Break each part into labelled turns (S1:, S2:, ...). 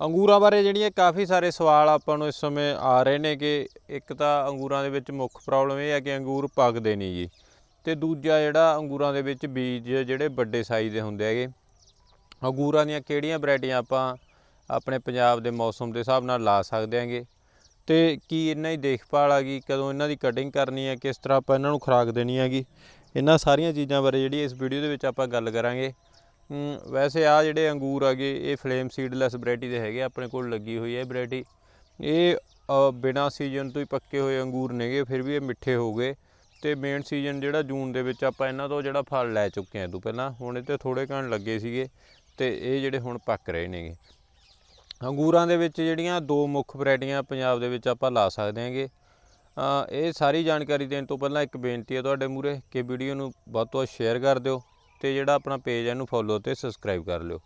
S1: ਅੰਗੂਰਾਂ ਬਾਰੇ ਜਿਹੜੀਆਂ ਕਾਫੀ ਸਾਰੇ ਸਵਾਲ ਆਪਾਂ ਨੂੰ ਇਸ ਸਮੇਂ ਆ ਰਹੇ ਨੇ ਕਿ ਇੱਕ ਤਾਂ ਅੰਗੂਰਾਂ ਦੇ ਵਿੱਚ ਮੁੱਖ ਪ੍ਰੋਬਲਮ ਇਹ ਹੈ ਕਿ ਅੰਗੂਰ ਪੱਕਦੇ ਨਹੀਂ ਜੀ। ਤੇ ਦੂਜਾ ਜਿਹੜਾ ਅੰਗੂਰਾਂ ਦੇ ਵਿੱਚ ਬੀਜ ਜਿਹੜੇ ਵੱਡੇ ਸਾਈਜ਼ ਦੇ ਹੁੰਦੇ ਹੈਗੇ, ਅੰਗੂਰਾਂ ਦੀਆਂ ਕਿਹੜੀਆਂ ਵੈਰਾਈਟੀਆਂ ਆਪਾਂ ਆਪਣੇ ਪੰਜਾਬ ਦੇ ਮੌਸਮ ਦੇ ਹਿਸਾਬ ਨਾਲ ਲਾ ਸਕਦੇ ਹਾਂਗੇ? ਤੇ ਕੀ ਇਹਨਾਂ ਦੀ ਦੇਖਭਾਲ ਹੈਗੀ ਕਦੋਂ ਇਹਨਾਂ ਦੀ ਕਟਿੰਗ ਕਰਨੀ ਹੈ? ਕਿਸ ਤਰ੍ਹਾਂ ਆਪਾਂ ਇਹਨਾਂ ਨੂੰ ਖੁਰਾਕ ਦੇਣੀ ਹੈਗੀ? ਇਹਨਾਂ ਸਾਰੀਆਂ ਚੀਜ਼ਾਂ ਬਾਰੇ ਜਿਹੜੀ ਇਸ ਵੀਡੀਓ ਦੇ ਵਿੱਚ ਆਪਾਂ ਗੱਲ ਕਰਾਂਗੇ। ਵੈਸੇ ਆ ਜਿਹੜੇ ਅੰਗੂਰ ਹੈਗੇ ਇਹ ਫਲੇਮ ਸੀਡਲੈਸ ਵੈਰਾਈਟੀ ਦੇ ਹੈਗੇ ਆਪਣੇ ਕੋਲ ਲੱਗੀ ਹੋਈ ਹੈ ਵੈਰਾਈਟੀ ਇਹ ਅ, ਬਿਨਾਂ ਸੀਜ਼ਨ ਤੋਂ ਹੀ ਪੱਕੇ ਹੋਏ ਅੰਗੂਰ ਨੇਗੇ ਫਿਰ ਵੀ ਇਹ ਮਿੱਠੇ ਹੋ ਗਏ। ਤੇ ਮੇਨ ਸੀਜ਼ਨ ਜਿਹੜਾ ਜੂਨ ਦੇ ਵਿੱਚ ਆਪਾਂ ਇਹਨਾਂ ਤੋਂ ਜਿਹੜਾ ਫਲ ਲੈ ਚੁੱਕੇ ਹਾਂ ਤੂੰ ਪਹਿਲਾਂ ਹੁਣ ਇਹ ਤੇ ਥੋੜੇ ਘਣ ਲੱਗੇ ਸੀਗੇ ਤੇ ਇਹ ਜਿਹੜੇ ਹੁਣ ਪੱਕ ਰਹੇ ਨੇਗੇ। ਅੰਗੂਰਾਂ ਦੇ ਵਿੱਚ ਜਿਹੜੀਆਂ ਦੋ ਮੁੱਖ ਵੈਰਾਈਟੀਆਂ ਪੰਜਾਬ ਦੇ ਵਿੱਚ ਆਪਾਂ ਲਾ ਸਕਦੇ ਹਾਂਗੇ। ਇਹ ਸਾਰੀ ਜਾਣਕਾਰੀ ਦੇਣ ਤੋਂ ਪਹਿਲਾਂ ਇੱਕ ਬੇਨਤੀ ਹੈ ਤੁਹਾਡੇ ਮੂਰੇ ਕਿ ਵੀਡੀਓ ਨੂੰ ਵੱਧ ਤੋਂ ਵੱਧ ਸ਼ੇਅਰ ਕਰ ਦਿਓ। ਤੇ ਜਿਹੜਾ ਆਪਣਾ ਪੇਜ ਹੈ ਇਹਨੂੰ ਫੋਲੋ ਤੇ ਸਬਸਕ੍ਰਾਈਬ ਕਰ ਲਿਓ।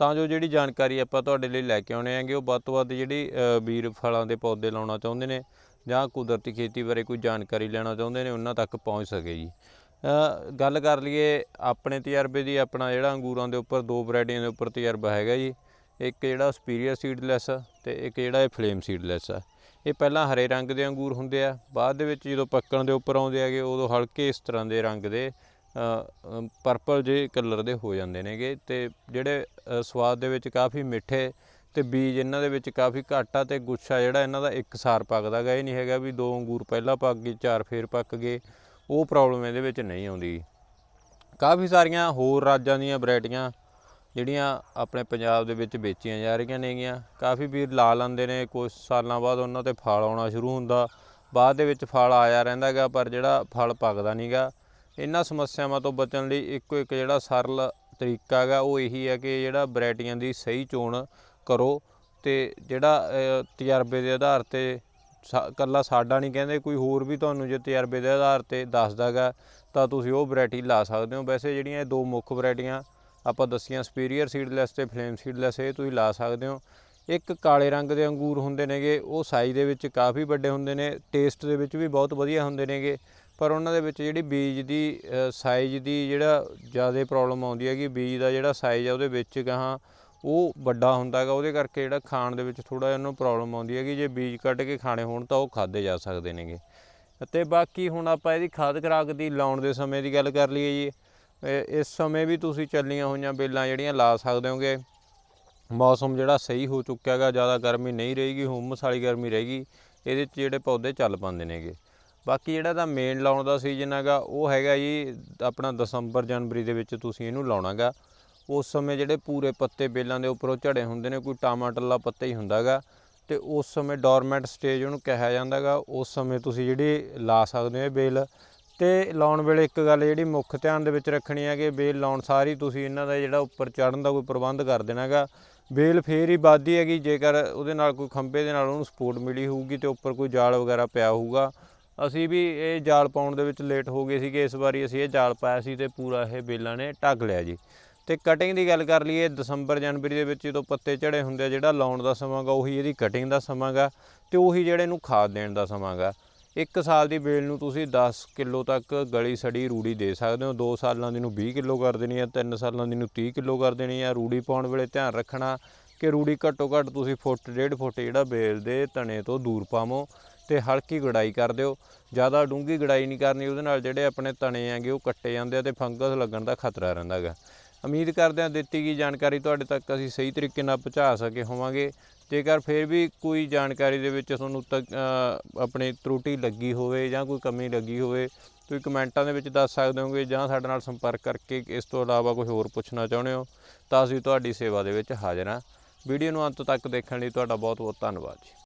S1: ਤਾਂ ਜੋ ਜਿਹੜੀ ਜਾਣਕਾਰੀ ਆਪਾਂ ਤੁਹਾਡੇ ਲਈ ਲੈ ਕੇ ਆਉਣੇ ਆਂਗੇ ਉਹ ਵੱਧ ਤੋਂ ਵੱਧ ਜਿਹੜੀ ਅ, ਵੀਰ ਫਲਾਂ ਦੇ ਪੌਦੇ ਲਾਉਣਾ ਚਾਹੁੰਦੇ ਨੇ ਜਾਂ ਕੁਦਰਤੀ ਖੇਤੀ ਬਾਰੇ ਕੋਈ ਜਾਣਕਾਰੀ ਲੈਣਾ ਚਾਹੁੰਦੇ ਨੇ ਉਹਨਾਂ ਤੱਕ ਪਹੁੰਚ ਸਕੇ ਜੀ। ਗੱਲ ਕਰ ਲਈਏ ਆਪਣੇ ਤਜਰਬੇ ਦੀ ਆਪਣਾ ਜਿਹੜਾ ਅੰਗੂਰਾਂ ਦੇ ਉੱਪਰ ਦੋ ਵੈਰਾਈਟੀਆਂ ਦੇ ਉੱਪਰ ਤਜਰਬਾ ਹੈਗਾ ਜੀ। ਇੱਕ ਜਿਹੜਾ ਸੁਪੀਰੀਅਰ ਸੀਡਲੈਸ ਤੇ ਇੱਕ ਜਿਹੜਾ ਇਹ ਫਲੇਮ ਸੀਡਲੈਸ ਆ। ਇਹ ਪਹਿਲਾਂ ਹਰੇ ਰੰਗ ਦੇ ਅੰਗੂਰ ਹੁੰਦੇ ਆ ਬਾਅਦ ਦੇ ਵਿੱਚ ਜਦੋਂ ਪੱਕਣ ਦੇ ਉੱਪਰ ਆਉਂਦੇ ਹੈਗੇ ਉਦੋਂ ਹਲਕੇ ਇਸ ਤਰ੍ਹਾਂ ਦੇ ਰੰਗ ਦੇ ਪਰਪਲ ਜੇ ਕਲਰ ਦੇ ਹੋ ਜਾਂਦੇ ਨੇਗੇ ਤੇ ਜਿਹੜੇ ਸਵਾਦ ਦੇ ਵਿੱਚ ਕਾਫੀ ਮਿੱਠੇ ਤੇ ਬੀਜ ਇਹਨਾਂ ਦੇ ਵਿੱਚ ਕਾਫੀ ਘੱਟ ਆ ਤੇ ਗੁੱਛਾ ਜਿਹੜਾ ਇਹਨਾਂ ਦਾ ਇੱਕਸਾਰ ਪੱਕਦਾ ਗਾ ਇਹ ਨਹੀਂ ਹੈਗਾ ਵੀ ਦੋ ਅੰਗੂਰ ਪਹਿਲਾਂ ਪੱਕ ਗਏ, ਚਾਰ ਫੇਰ ਪੱਕ ਗਏ। ਉਹ ਪ੍ਰੋਬਲਮ ਇਹਦੇ ਵਿੱਚ ਨਹੀਂ ਆਉਂਦੀ। ਕਾਫੀ ਸਾਰੀਆਂ ਹੋਰ ਰਾਜਾਂ ਦੀਆਂ ਵੈਰਾਈਟੀਆਂ ਜਿਹੜੀਆਂ ਆਪਣੇ ਪੰਜਾਬ ਦੇ ਵਿੱਚ ਵੇਚੀਆਂ ਜਾ ਰਹੀਆਂ ਨੇਗੀਆਂ। ਕਾਫੀ ਵੀਰ ਲਾ ਲੈਂਦੇ ਨੇ ਕੁਝ ਸਾਲਾਂ ਬਾਅਦ ਉਹਨਾਂ ਤੇ ਫਲ ਆਉਣਾ ਸ਼ੁਰੂ ਹੁੰਦਾ। ਬਾਅਦ ਦੇ ਵਿੱਚ ਫਲ ਆਇਆ ਰਹਿੰਦਾ ਗਾ ਪਰ ਜਿਹੜਾ ਫਲ ਪੱਕਦਾ ਨਹੀਂਗਾ। ਇਹਨਾਂ ਸਮੱਸਿਆਵਾਂ ਤੋਂ ਬਚਣ ਲਈ ਇੱਕੋ ਇੱਕ ਜਿਹੜਾ ਸਰਲ ਤਰੀਕਾ ਹੈਗਾ, ਉਹ ਇਹੀ ਹੈ ਕਿ ਜਿਹੜਾ ਵੈਰਾਈਟੀਆਂ ਦੀ ਸਹੀ ਚੋਣ ਕਰੋ ਤੇ ਜਿਹੜਾ ਤਜਰਬੇ ਦੇ ਆਧਾਰ ਤੇ ਸਾ- ਇਕੱਲਾ ਸਾਡਾ ਨਹੀਂ ਕਹਿੰਦੇ, ਕੋਈ ਹੋਰ ਵੀ ਤੁਹਾਨੂੰ ਜੇ ਤਜਰਬੇ ਦੇ ਆਧਾਰ ਤੇ ਦੱਸਦਾ ਗਾ ਤਾਂ ਤੁਸੀਂ ਉਹ ਵੈਰਾਈਟੀ ਲਾ ਸਕਦੇ ਹੋ। ਵੈਸੇ ਜਿਹੜੀਆਂ ਇਹ ਦੋ ਮੁੱਖ ਵੈਰਾਈਟੀਆਂ ਆਪਾਂ ਦੱਸੀਆਂ ਸੁਪੀਰੀਅਰ ਸੀਡਲੈਸ ਤੇ ਫਲੇਮ ਸੀਡਲੈਸ ਇਹ ਤੁਸੀਂ ਲਾ ਸਕਦੇ ਹੋ। ਇੱਕ ਕਾਲੇ ਰੰਗ ਦੇ ਅੰਗੂਰ ਹੁੰਦੇ ਨੇਗੇ, ਉਹ ਸਾਈਜ਼ ਦੇ ਵਿੱਚ ਕਾਫੀ ਵੱਡੇ ਹੁੰਦੇ ਨੇ ਟੇਸਟ ਦੇ ਵਿੱਚ ਵੀ ਬਹੁਤ ਵਧੀਆ ਹੁੰਦੇ ਨੇਗੇ। ਪਰ ਉਹਨਾਂ ਦੇ ਵਿੱਚ ਜਿਹੜੀ ਬੀਜ ਦੀ ਸਾਈਜ਼ ਦੀ ਜਿਹੜਾ ਜ਼ਿਆਦਾ ਪ੍ਰੋਬਲਮ ਆਉਂਦੀ ਹੈਗੀ, ਬੀਜ ਦਾ ਜਿਹੜਾ ਸਾਈਜ਼ ਆ ਉਹਦੇ ਵਿੱਚ ਗਾਹਾਂ ਉਹ ਵੱਡਾ ਹੁੰਦਾ ਹੈਗਾ, ਉਹਦੇ ਕਰਕੇ ਜਿਹੜਾ ਖਾਣ ਦੇ ਵਿੱਚ ਥੋੜਾ ਜਿਹਾ ਉਹਨੂੰ ਪ੍ਰੋਬਲਮ ਆਉਂਦੀ ਹੈਗੀ, ਜੇ ਬੀਜ ਕੱਢ ਕੇ ਖਾਣੇ ਹੋਣ ਤਾਂ ਉਹ ਖਾਦੇ ਜਾ ਸਕਦੇ ਨੇਗੇ। ਅਤੇ ਬਾਕੀ ਹੁਣ ਆਪਾਂ ਇਹਦੀ ਖਾਦ ਖੁਰਾਕ ਦੀ ਲਾਉਣ ਦੇ ਸਮੇਂ ਦੀ ਗੱਲ ਕਰ ਲਈਏ ਜੀ ਇਸ ਸਮੇਂ ਵੀ ਤੁਸੀਂ ਚੱਲੀਆਂ ਹੋਈਆਂ ਬੇਲਾਂ ਜਿਹੜੀਆਂ ਲਾ ਸਕਦੇ ਹੋਗੇ, ਮੌਸਮ ਜਿਹੜਾ ਸਹੀ ਹੋ ਚੁੱਕਿਆ ਹੈਗਾ, ਜ਼ਿਆਦਾ ਗਰਮੀ ਨਹੀਂ ਰਹੇਗੀ, ਹੁਮਸ ਵਾਲੀ ਗਰਮੀ ਰਹੇਗੀ, ਇਹਦੇ 'ਚ ਜਿਹੜੇ ਪੌਦੇ ਚੱਲ ਪਾਉਂਦੇ ਨੇਗੇ। ਬਾਕੀ ਜਿਹੜਾ ਤਾਂ ਮੇਨ ਲਾਉਣ ਦਾ ਸੀਜ਼ਨ ਹੈਗਾ, ਉਹ ਹੈਗਾ ਜੀ ਆਪਣਾ ਦਸੰਬਰ ਜਨਵਰੀ ਦੇ ਵਿੱਚ ਤੁਸੀਂ ਇਹਨੂੰ ਲਾਉਣਾਗਾ। ਉਸ ਸਮੇਂ ਜਿਹੜੇ ਪੂਰੇ ਪੱਤੇ ਬੇਲਾਂ ਦੇ ਉੱਪਰੋਂ ਝੜੇ ਹੁੰਦੇ ਨੇ, ਕੋਈ ਟਮਾਟਰਲਾ ਪੱਤਾ ਹੀ ਹੁੰਦਾਗਾ। ਤੇ ਉਸ ਸਮੇਂ ਡੋਰਮੈਂਟ ਸਟੇਜ ਉਹਨੂੰ ਕਿਹਾ ਜਾਂਦਾਗਾ। ਉਸ ਸਮੇਂ ਤੁਸੀਂ ਜਿਹੜੀ ਲਾ ਸਕਦੇ ਹੋ ਬੇਲ। ਤੇ ਲਾਉਣ ਵੇਲੇ ਇੱਕ ਗੱਲ ਜਿਹੜੀ ਮੁੱਖ ਧਿਆਨ ਦੇ ਵਿੱਚ ਰੱਖਣੀ ਹੈ ਕਿ ਬੇਲ ਲਾਉਣ ਸਾਰੀ ਤੁਸੀਂ ਇਹਨਾਂ ਦਾ ਜਿਹੜਾ ਉੱਪਰ ਚੜਨ ਦਾ ਕੋਈ ਪ੍ਰਬੰਧ ਕਰ ਦੇਣਾਗਾ। ਬੇਲ ਫੇਰ ਹੀ ਵੱਧਦੀ ਹੈਗੀ, ਜੇਕਰ ਉਹਦੇ ਨਾਲ ਕੋਈ ਖੰਭੇ ਦੇ ਨਾਲ ਉਹਨੂੰ ਸਪੋਰਟ ਮਿਲੀ ਹੋਊਗੀ ਤੇ ਉੱਪਰ ਕੋਈ ਜਾਲ ਵਗੈਰਾ ਪਿਆ ਹੋਊਗਾ। ਅਸੀਂ ਵੀ ਇਹ ਜਾਲ ਪਾਉਣ ਦੇ ਵਿੱਚ ਲੇਟ ਹੋ ਗਏ ਸੀਗੇ, ਇਸ ਵਾਰੀ ਅਸੀਂ ਇਹ ਜਾਲ ਪਾਇਆ ਸੀ ਤੇ ਪੂਰਾ ਇਹ ਬੇਲਾਂ ਨੇ ਢੱਕ ਲਿਆ ਜੀ। ਤੇ ਕਟਿੰਗ ਦੀ ਗੱਲ ਕਰ ਲਈਏ, ਦਸੰਬਰ ਜਨਵਰੀ ਦੇ ਵਿੱਚ ਜਦੋਂ ਪੱਤੇ ਝੜੇ ਹੁੰਦੇ ਆ, ਜਿਹੜਾ ਲਾਉਣ ਦਾ ਸਮਾਂ ਗਾ ਉਹੀ ਇਹਦੀ ਕਟਿੰਗ ਦਾ ਸਮਾਂ ਗਾ ਤੇ ਉਹੀ ਜਿਹੜੇ ਇਹਨੂੰ ਖਾਦ ਦੇਣ ਦਾ ਸਮਾਂ ਗਾ ਇੱਕ ਸਾਲ ਦੀ ਬੇਲ ਨੂੰ ਤੁਸੀਂ 10 ਕਿਲੋ ਤੱਕ ਗਲੀ ਸੜੀ ਰੂੜੀ ਦੇ ਸਕਦੇ ਹੋ। 2 ਸਾਲਾਂ ਦੀ ਨੂੰ 20 ਕਿਲੋ ਕਰ ਦੇਣੀ ਹੈ 3 ਸਾਲਾਂ ਦੀ ਨੂੰ 30 ਕਿਲੋ ਕਰ ਦੇਣੀ ਹੈ ਰੂੜੀ ਪਾਉਣ ਵੇਲੇ ਧਿਆਨ ਰੱਖਣਾ ਕਿ ਰੂੜੀ ਘੱਟੋ ਘੱਟ ਤੁਸੀਂ ਫੁੱਟ, ਡੇਢ ਫੁੱਟ ਜਿਹੜਾ ਬੇਲ ਦੇ ਤਣੇ ਤੋਂ ਦੂਰ ਪਾਵੋ। ਤੇ ਹਲਕੀ ਗੁਡਾਈ ਕਰ ਦਿਓ। ਜ਼ਿਆਦਾ ਡੂੰਘੀ ਗੁਡਾਈ ਨਹੀਂ ਕਰਨੀ ਉਹਦੇ ਨਾਲ ਜਿਹੜੇ ਆਪਣੇ ਤਣੇ ਆਂਗੇ ਉਹ ਕੱਟੇ ਜਾਂਦੇ ਆ ਤੇ ਫੰਗਸ ਲੱਗਣ ਦਾ ਖਤਰਾ ਰਹਿੰਦਾ ਹੈਗਾ। ਉਮੀਦ ਕਰਦੇ ਹਾਂ ਦਿੱਤੀ ਗਈ ਜਾਣਕਾਰੀ ਤੁਹਾਡੇ ਤੱਕ ਅਸੀਂ ਸਹੀ ਤਰੀਕੇ ਨਾਲ ਪਹੁੰਚਾ ਸਕੇ ਹੋਵਾਂਗੇ। ਜੇਕਰ ਫਿਰ ਵੀ ਕੋਈ ਜਾਣਕਾਰੀ ਦੇ ਵਿੱਚ ਤੁਹਾਨੂੰ ਤੱਕ ਅ, ਆਪਣੀ ਤਰੁੱਟੀ ਲੱਗੀ ਹੋਵੇ ਜਾਂ ਕੋਈ ਕਮੀ ਲੱਗੀ ਹੋਵੇ ਤੁਸੀਂ ਕਮੈਂਟਾਂ ਦੇ ਵਿੱਚ ਦੱਸ ਸਕਦੇ ਹੋਗੇ ਜਾਂ ਸਾਡੇ ਨਾਲ ਸੰਪਰਕ ਕਰਕੇ ਇਸ ਤੋਂ ਇਲਾਵਾ ਕੋਈ ਹੋਰ ਪੁੱਛਣਾ ਚਾਹੁੰਦੇ ਹੋ ਤਾਂ ਅਸੀਂ ਤੁਹਾਡੀ ਸੇਵਾ ਦੇ ਵਿੱਚ ਹਾਜ਼ਰ ਹਾਂ। ਵੀਡੀਓ ਨੂੰ ਅੰਤ ਤੱਕ ਦੇਖਣ ਲਈ ਤੁਹਾਡਾ ਬਹੁਤ ਬਹੁਤ ਧੰਨਵਾਦ ਜੀ।